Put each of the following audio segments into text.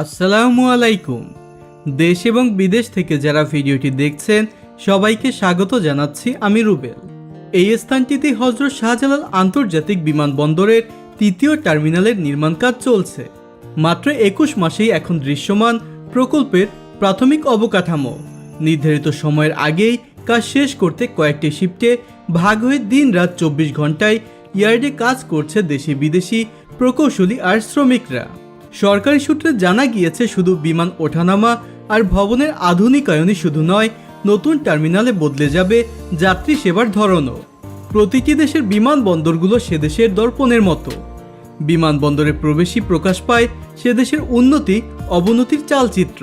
আসসালামু আলাইকুম। দেশ এবং বিদেশ থেকে যারা ভিডিওটি দেখছেন, সবাইকে স্বাগত জানাচ্ছি আমি রুবেল। এই স্থানটিতে হজরত শাহজালাল আন্তর্জাতিক বিমানবন্দরের তৃতীয় টার্মিনালের নির্মাণ কাজ চলছে। মাত্র একুশ মাসেই এখন দৃশ্যমান প্রকল্পের প্রাথমিক অবকাঠামো। নির্ধারিত সময়ের আগেই কাজ শেষ করতে কয়েকটি শিফটে ভাগ হয়ে দিন রাত চব্বিশ ঘন্টায় ইয়ার্ডে কাজ করছে দেশি বিদেশি প্রকৌশলী আর শ্রমিকরা। সরকারি সূত্রে জানা গিয়েছে, শুধু বিমান ওঠানামা আর ভবনের আধুনিকায়নই শুধু নয়, নতুন টার্মিনালে বদলে যাবে যাত্রী সেবার ধরনও। প্রতিটি দেশের বিমানবন্দরগুলো সে দেশের দর্পণের মতো। বিমানবন্দরে প্রবেশই প্রকাশ পায় সে দেশের উন্নতি, অবনতির চালচিত্র।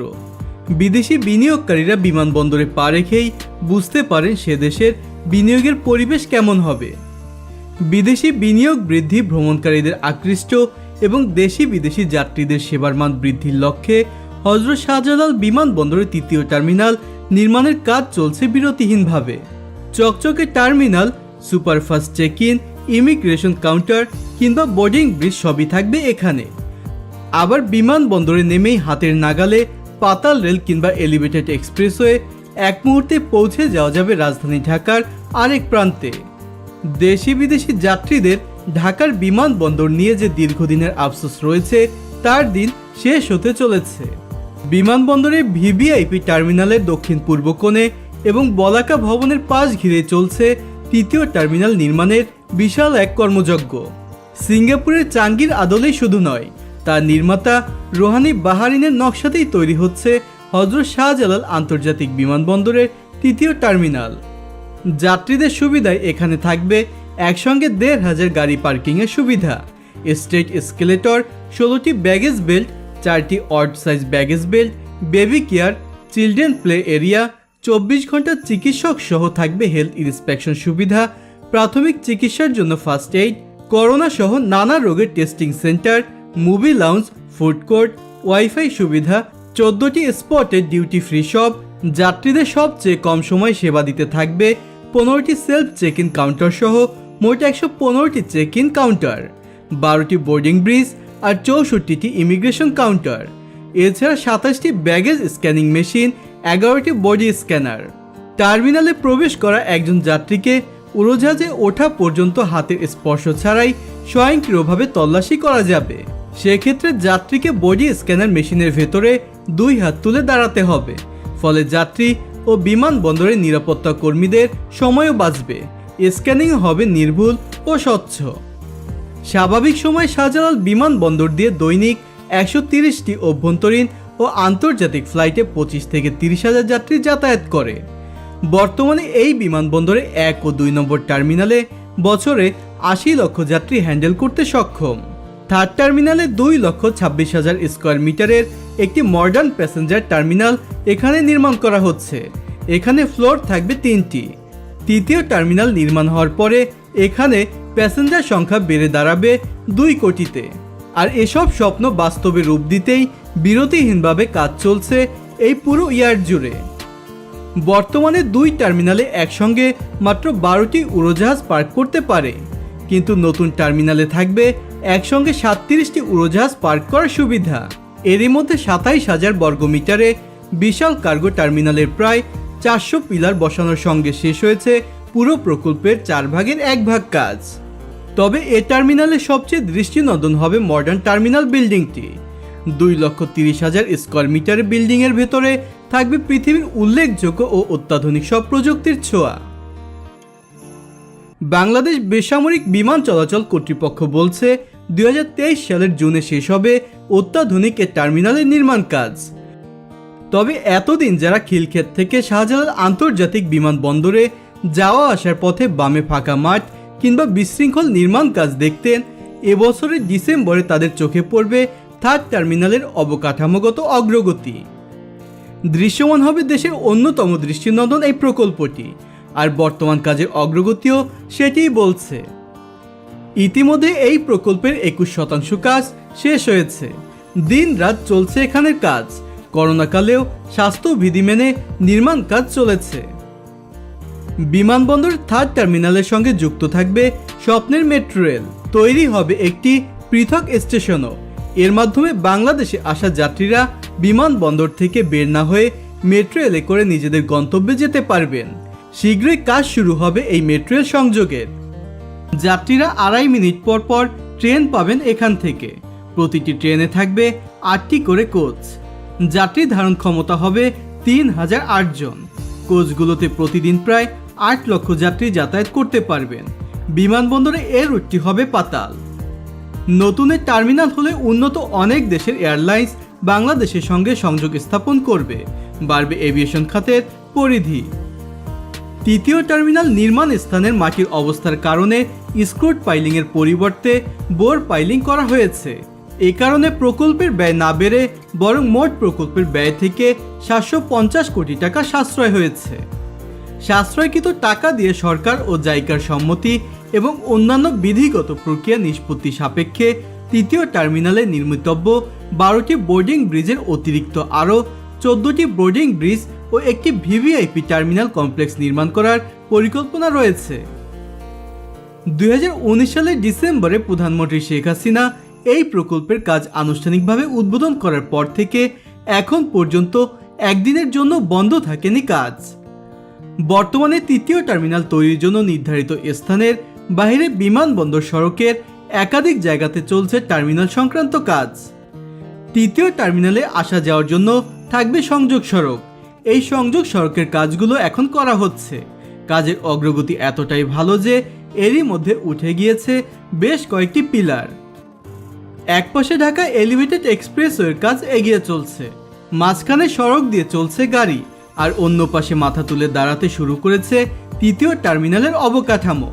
বিদেশি বিনিয়োগকারীরা বিমানবন্দরে পা রেখেই বুঝতে পারেন সে দেশের বিনিয়োগের পরিবেশ কেমন হবে। বিদেশি বিনিয়োগ বৃদ্ধি ভ্রমণকারীদের আকৃষ্ট এবং দেশি বিদেশি যাত্রীদের সেবার মান বৃদ্ধির লক্ষ্যে হজরত শাহজালাল বিমানবন্দরের তৃতীয় টার্মিনাল নির্মাণের কাজ চলছে বিরতিহীনভাবে। চকচকে terminal, superfast check in immigration counter কিংবা বোর্ডিং ব্রিজ সবই থাকবে এখানে। আবার বিমানবন্দরে নেমেই হাতের নাগালে পাতাল রেল কিংবা এলিভেটেড এক্সপ্রেসওয়ে এক মুহূর্তে পৌঁছে যাওয়া যাবে রাজধানী ঢাকার আরেক প্রান্তে। দেশি বিদেশি যাত্রীদের ঢাকার বিমানবন্দর নিয়ে যে দীর্ঘদিনের আফসোস রয়েছে, তার দিন শেষ হতে চলেছে। বিমানবন্দরে ভিভিআইপি টার্মিনালের দক্ষিণ পূর্ব কোণে এবং বলাকা ভবনের পাশ ঘিরে চলছে তৃতীয় টার্মিনাল নির্মাণের বিশাল এক কর্মযজ্ঞ। সিঙ্গাপুরের চাঙ্গির আদলেই শুধু নয়, তার নির্মাতা রোহানি বাহারিনের নকশাতেই তৈরি হচ্ছে হজরত শাহজালাল আন্তর্জাতিক বিমানবন্দরের তৃতীয় টার্মিনাল। যাত্রীদের সুবিধায় এখানে থাকবে একসঙ্গে দেড় হাজার গাড়ি পার্কিংয়ের সুবিধা। স্টেট স্কেলেটর, ষোলোটি ব্যাগেজ বেল্ট চারটি odd size baggage belt baby care children play area চব্বিশ ঘণ্টা চিকিৎসক সহ থাকবে হেলথ ইন্সপেকশন সুবিধা, প্রাথমিক চিকিৎসার জন্য ফার্স্ট এইড করোনা সহ নানা রোগের testing centre movie lounge food court wifi সুবিধা, চোদ্দটি স্পটে ডিউটি ফ্রি শপ যাত্রীদের সবচেয়ে কম সময় সেবা দিতে থাকবে, পনেরোটি সেলফ চেক ইন কাউন্টার সহ মোট একশো পনেরোটি চেক ইন কাউন্টার বারোটি বোর্ডিং ব্রিজ আর চৌষট্টিটি ইমিগ্রেশন কাউন্টার এছাড়া সাতাশটি ব্যাগেজ স্ক্যানিং মেশিন এগারোটি বডি স্ক্যানার টার্মিনালে প্রবেশ করা একজন যাত্রীকে উড়োজাহাজে ওঠা পর্যন্ত হাতের স্পর্শ ছাড়াই স্বয়ংক্রিয়ভাবে তল্লাশি করা যাবে। সেক্ষেত্রে যাত্রীকে বডি স্ক্যানার মেশিনের ভেতরে দুই হাত তুলে দাঁড়াতে হবে। ফলে যাত্রী ও বিমানবন্দরের নিরাপত্তা কর্মীদের সময়ও বাঁচবে। স্ক্যানিং হবে নির্ভুল ও স্বচ্ছ। স্বাভাবিক সময় শাহজালাল বিমানবন্দর দিয়ে দৈনিক একশো তিরিশটি অভ্যন্তরীণ ও আন্তর্জাতিক ফ্লাইটে পঁচিশ থেকে তিরিশ হাজার যাত্রী যাতায়াত করে। বর্তমানে এই বিমানবন্দরে এক ও দুই নম্বর টার্মিনালে বছরে আশি লক্ষ যাত্রী হ্যান্ডেল করতে সক্ষম। থার্ড টার্মিনালে দুই লক্ষ ছাব্বিশ হাজার স্কোয়ার মিটারের একটি মডার্ন প্যাসেঞ্জার টার্মিনাল এখানে নির্মাণ করা হচ্ছে। এখানে ফ্লোর থাকবে তিনটি। তৃতীয় টার্মিনাল নির্মাণ হওয়ার পরে এখানে প্যাসেঞ্জার সংখ্যা বেড়ে দাঁড়াবে দুই কোটিতে। আর এসব স্বপ্ন বাস্তবে রূপ দিতেই বিরতিহীনভাবে কাজ চলছে এই পুরো ইয়ার জুড়ে। বর্তমানে দুই টার্মিনালে একসঙ্গে মাত্র বারোটি উড়োজাহাজ পার্ক করতে পারে। কিন্তু নতুন টার্মিনালে থাকবে একসঙ্গে সাতত্রিশটি উড়োজাহাজ পার্ক করার সুবিধা। এরই মধ্যে সাতাইশ হাজার বর্গমিটারে বিশাল কার্গো টার্মিনালের প্রায় চারশো পিলার বসানোর সঙ্গে শেষ হয়েছে পুরো প্রকল্পের চার ভাগের এক ভাগ কাজ। তবে এ টার্মিনালে সবচেয়ে দৃষ্টিনন্দন হবে মডার্ন টার্মিনাল বিল্ডিংটি দুই লক্ষ তিরিশ হাজার স্কোয়ার মিটার বিল্ডিংয়ের ভেতরে থাকবে পৃথিবীর উল্লেখযোগ্য ও অত্যাধুনিক সব প্রযুক্তির ছোঁয়া। বাংলাদেশ বেসামরিক বিমান চলাচল কর্তৃপক্ষ বলছে, দুই হাজার তেইশ সালের জুনে শেষ হবে অত্যাধুনিক এ টার্মিনালের নির্মাণ কাজ। তবে এতদিন যারা খিলক্ষেত থেকে শাহজালাল আন্তর্জাতিক বিমানবন্দরে যাওয়া আসার পথে বামে ফাঁকা মাঠ কিংবা বিশৃঙ্খল নির্মাণ কাজ দেখতেন এবছরের ডিসেম্বরে তাদের চোখে পড়বে থার্ড টার্মিনালের অবকাঠামোগত অগ্রগতি। দৃশ্যমান হবে দেশের অন্যতম দৃষ্টিনন্দন এই প্রকল্পটি, আর বর্তমান কাজের অগ্রগতিও সেটিই বলছে। ইতিমধ্যে এই প্রকল্পের একুশ শতাংশ কাজ শেষ হয়েছে। দিন রাত চলছে এখানের কাজ। করোনাকালেও স্বাস্থ্যবিধি মেনে নির্মাণ কাজ চলেছে। বিমানবন্দর থার্ড টার্মিনালের সঙ্গে যুক্ত থাকবে স্বপ্নের মেট্রো রেল। তৈরি হবে একটি পৃথক স্টেশনও। এর মাধ্যমে বাংলাদেশে আসা যাত্রীরা বিমানবন্দর থেকে বের না হয়ে মেট্রো রেলে করে নিজেদের গন্তব্যে যেতে পারবেন। শীঘ্রই কাজ শুরু হবে এই মেট্রো রেল সংযোগের। যাত্রীরা আড়াই মিনিট পর পর ট্রেন পাবেন এখান থেকে। প্রতিটি ট্রেনে থাকবে আটটি করে কোচ। যাত্রী ধারণ ক্ষমতা হবে তিন হাজার আটজন কোচগুলোতে প্রতিদিন প্রায় আট লক্ষ যাত্রী যাতায়াত করতে পারবেন। বিমানবন্দরে এর রুটটি হবে পাতাল। নতুনের টার্মিনাল হলে উন্নত অনেক দেশের এয়ারলাইন্স বাংলাদেশের সঙ্গে সংযোগ স্থাপন করবে। বাড়বে এভিয়েশন খাতের পরিধি। তৃতীয় টার্মিনাল নির্মাণ স্থানের মাটির অবস্থার কারণে স্ক্রুট পাইলিংয়ের পরিবর্তে বোর পাইলিং করা হয়েছে। এ কারণে প্রকল্পের ব্যয় না বেড়ে বরং মোট প্রকল্পের ব্যয় থেকে সাতশো পঞ্চাশ কোটি টাকা সাশ্রয় হয়েছে। সাশ্রয়কৃত টাকা দিয়ে সরকার ও জাইকার সম্মতি এবং অন্যান্য বিধিগত প্রক্রিয়া নিষ্পত্তি সাপেক্ষে তৃতীয় টার্মিনালে নির্মিতব্য বারোটি বোর্ডিং ব্রিজের অতিরিক্ত আরও চোদ্দটি বোর্ডিং ব্রিজ ও একটি ভিভিআইপি টার্মিনাল কমপ্লেক্স নির্মাণ করার পরিকল্পনা রয়েছে। দুই হাজার উনিশ সালের ডিসেম্বরে প্রধানমন্ত্রী শেখ হাসিনা এই প্রকল্পের কাজ আনুষ্ঠানিকভাবে উদ্বোধন করার পর থেকে এখন পর্যন্ত একদিনের জন্য বন্ধ থাকেনি কাজ। বর্তমানে তৃতীয় টার্মিনাল তৈরির জন্য নির্ধারিত স্থানের বাইরে বিমানবন্দর সড়কের একাধিক জায়গাতে চলছে টার্মিনাল সংক্রান্ত কাজ। তৃতীয় টার্মিনালে আসা যাওয়ার জন্য থাকবে সংযোগ সড়ক। এই সংযোগ সড়কের কাজগুলো এখন করা হচ্ছে। কাজের অগ্রগতি এতটাই ভালো যে এরই মধ্যে উঠে গিয়েছে বেশ কয়েকটি পিলার। একপাশে ঢাকা এলিভেটেড এক্সপ্রেসওয়ের কাজ এগিয়ে চলছে। মাঝখানে সড়ক দিয়ে চলছে গাড়ি, আর অন্য পাশে মাথা তুলে দাঁড়াতে শুরু করেছে তৃতীয় টার্মিনালের অবকাঠামো।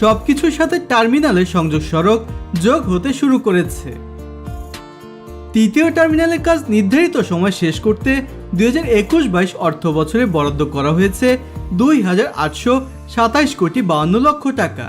সবকিছুর সাথে টার্মিনালের সংযোগ সড়ক যোগ হতে শুরু করেছে। তৃতীয় টার্মিনালের কাজ নির্ধারিত সময় শেষ করতে দুই হাজার একুশ বাইশ অর্থ বছরে বরাদ্দ করা হয়েছে দুই হাজার আটশো সাতাইশ কোটি বাউন্ন লক্ষ টাকা।